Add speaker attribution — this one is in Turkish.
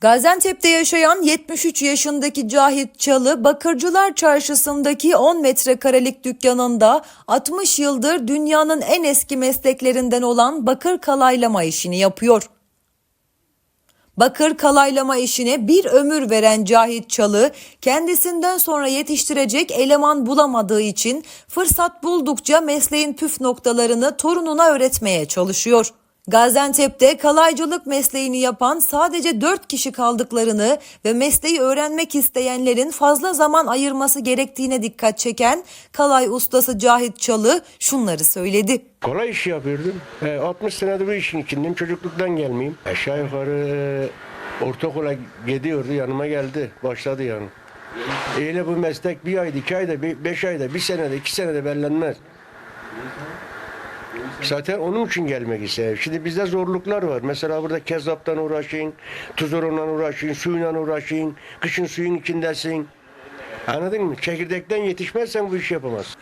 Speaker 1: Gaziantep'te yaşayan 73 yaşındaki Cahit Çalı, Bakırcılar Çarşısı'ndaki 10 metrekarelik dükkanında 60 yıldır dünyanın en eski mesleklerinden olan bakır kalaylama işini yapıyor. Bakır kalaylama işine bir ömür veren Cahit Çalı, kendisinden sonra yetiştirecek eleman bulamadığı için fırsat buldukça mesleğin püf noktalarını torununa öğretmeye çalışıyor. Gaziantep'te kalaycılık mesleğini yapan sadece 4 kişi kaldıklarını ve mesleği öğrenmek isteyenlerin fazla zaman ayırması gerektiğine dikkat çeken kalay ustası Cahit Çalı şunları söyledi.
Speaker 2: Kolay iş yapıyordum. E, 60 senedir bu işin içindeyim. Çocukluktan gelmeyeyim. Aşağı yukarı ortaokula gidiyordu. Yanıma geldi. Başladı yani. Öyle bu meslek bir ayda, iki ayda, bir, beş ayda, bir senede, iki senede bellenmez. Zaten onun için gelmek istedim. Şimdi bizde zorluklar var. Mesela burada kezzaptan uğraşın, tuzurundan uğraşın, suyla uğraşın, kışın suyun içindesin. Anladın mı? Çekirdekten yetişmezsen bu işi yapamazsın.